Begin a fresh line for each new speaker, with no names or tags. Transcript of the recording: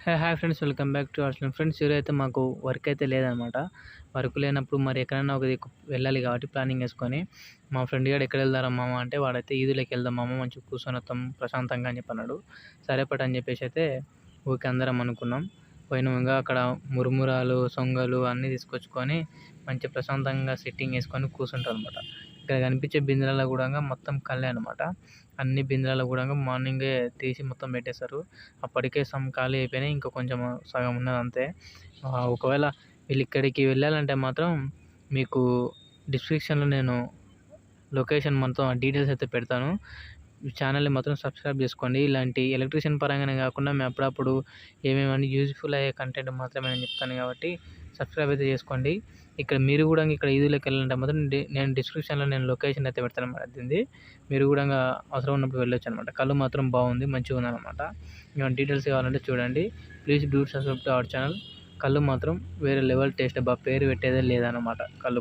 Hey hi friends welcome back to our friends ఈరోజు మాకు work అయితే లేదనమాట. వర్క్ లేనప్పుడు మరి ఎక్కడైనా ఒక వెళ్ళాలి కాబట్టి ప్లానింగ్ వేసుకొని మా ఫ్రెండ్ గారు ఎక్కడ వెళ్దారా మామ అంటే వాడైతే ఈదులోకి వెళ్దాం మామ మంచిగా కూర్చొని వస్తాం ప్రశాంతంగా అని చెప్పి అన్నాడు సరే పట్టు అని చెప్పేసి అయితే ఊరికే అందరం అనుకున్నాం. పోయినాక అక్కడ మురుమురాలు సొంగలు అన్నీ తీసుకొచ్చుకొని మంచి ప్రశాంతంగా సిట్టింగ్ వేసుకొని కూర్చుంటాం అనమాట ఇక్కడ కనిపించే బిందెలలో కూడా మొత్తం కళ్ళే అనమాట అన్ని బిందెలలో కూడా మార్నింగే తీసి మొత్తం పెట్టేశారు. అప్పటికే సమ్ ఖాళీ అయిపోయినాయి. ఇంకా కొంచెం సగం ఉన్నది అంతే. ఒకవేళ వీళ్ళు ఇక్కడికి వెళ్ళాలంటే మాత్రం మీకు డిస్క్రిప్షన్లో నేను లొకేషన్ మొత్తం డీటెయిల్స్ అయితే పెడతాను. ఛానల్ని మాత్రం సబ్స్క్రైబ్ చేసుకోండి. ఇలాంటి ఎలక్ట్రీషియన్ పరంగానే కాకుండా మేము అప్పుడప్పుడు ఏమేమి యూజ్ఫుల్ అయ్యే కంటెంట్ మాత్రమే నేను చెప్తాను కాబట్టి సబ్స్క్రైబ్ అయితే చేసుకోండి. ఇక్కడ మీరు కూడా ఇక్కడ ఈదులోకి వెళ్ళాలంటే మాత్రం నేను డిస్క్రిప్షన్లో నేను లొకేషన్ అయితే పెడతాను అనమాట దీనిది మీరు కూడా అవసరం ఉన్నప్పుడు వెళ్ళొచ్చు అనమాట కళ్ళు మాత్రం బాగుంది మంచిగా ఉందన్నమాట ఏమైనా డీటెయిల్స్ కావాలంటే చూడండి. Please do subscribe to our channel. కళ్ళు మాత్రం వేరే లెవెల్ టేస్ట్ బా పేరు పెట్టేదే లేదన్నమాట. కళ్ళు